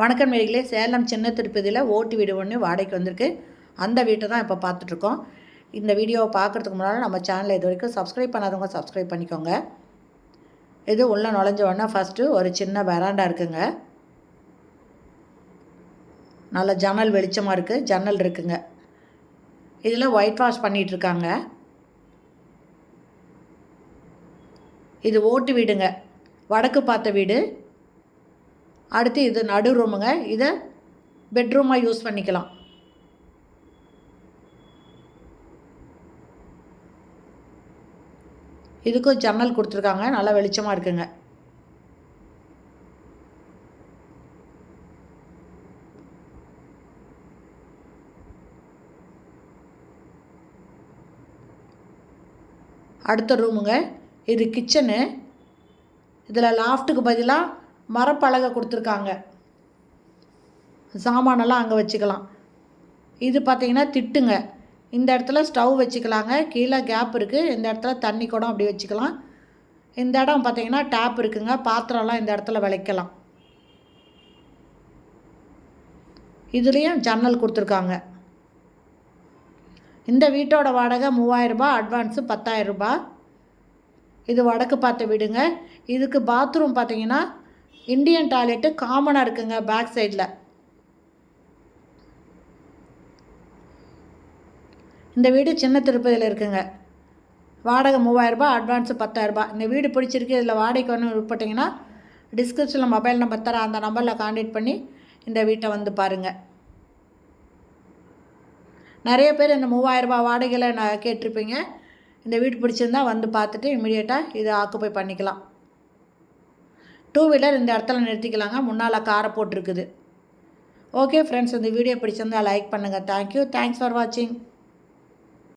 வணக்கம் நேர்களே சேலம் சின்ன திருப்பதியில் ஓட்டு வீடு ஒன்று வாடகைக்கு வந்திருக்கு. அந்த வீட்டை தான் இப்போ பார்த்துட்ருக்கோம். இந்த வீடியோவை பார்க்குறதுக்கு முன்னால் நம்ம சேனலை இது வரைக்கும் சப்ஸ்கிரைப் பண்ணாதவங்க சப்ஸ்கிரைப் பண்ணிக்கோங்க. இது உள்ளே நுழைஞ்ச உடனே ஃபஸ்ட்டு ஒரு சின்ன வெராண்டா இருக்குங்க. நல்ல ஜன்னல் வெளிச்சமாக இருக்குது ஜன்னல் இருக்குங்க. இதில் ஒயிட் வாஷ் பண்ணிகிட்ருக்காங்க இது ஓட்டு வீடுங்க. வடக்கு பார்த்த வீடு. அடுத்து இது நடு ரூமுங்க. இதை பெட்ரூமாக யூஸ் பண்ணிக்கலாம். இதுக்கும் ஜன்னல் கொடுத்துருக்காங்க. நல்லா வெளிச்சமாக இருக்குங்க. அடுத்த ரூமுங்க. இது கிச்சனு. இதில் லாஃப்ட்டுக்கு பதிலாக மரப்பலகை கொடுத்துருக்காங்க. சாமானெல்லாம் அங்கே வச்சுக்கலாம். இது பார்த்திங்கன்னா திட்டுங்க. இந்த இடத்துல ஸ்டவ் வச்சுக்கலாங்க. கீழே கேப் இருக்குது இந்த இடத்துல தண்ணி குடம் அப்படி வச்சுக்கலாம். இந்த இடம் பார்த்திங்கன்னா டேப் இருக்குங்க. பாத்திரம்லாம் இந்த இடத்துல விளைக்கலாம். இதுலேயும் ஜன்னல் கொடுத்துருக்காங்க. இந்த வீட்டோட வாடகை மூவாயிரரூபா அட்வான்ஸு பத்தாயிரரூபா இது வடக்கு பார்த்த வீடுங்க. இதுக்கு பாத்ரூம் பார்த்தீங்கன்னா இந்தியன் டாய்லெட்டு காமனாக இருக்குங்க பேக் சைடில். இந்த வீடு சின்ன திருப்பதியில் இருக்குங்க. வாடகை மூவாயிரரூபா அட்வான்ஸு பத்தாயிரரூபா இந்த வீடு பிடிச்சிருக்கு இதில் வாடகைக்கு ஒன்று விற்பட்டிங்கன்னா டிஸ்கிரிப்ஷனில் மொபைல் நம்பர் தர அந்த நம்பரில் காண்டாக்ட் பண்ணி இந்த வீட்டை வந்து பாருங்கள் நிறைய பேர் இந்த மூவாயிரரூபா வாடகையில் நான் கேட்டிருப்பீங்க. இந்த வீடு பிடிச்சிருந்தா வந்து பார்த்துட்டு இமீடியட்டாக இதை ஆக்குப்பை பண்ணிக்கலாம். டூ வீலர் இந்த இடத்துல நிறுத்திக்கலாங்க. முன்னால் காரை போட்டிருக்குது. ஓகே ஃப்ரெண்ட்ஸ் இந்த வீடியோ பிடிச்சிருந்தா லைக் பண்ணுங்கள் தேங்க்யூ தேங்க்ஸ் ஃபார் வாட்சிங்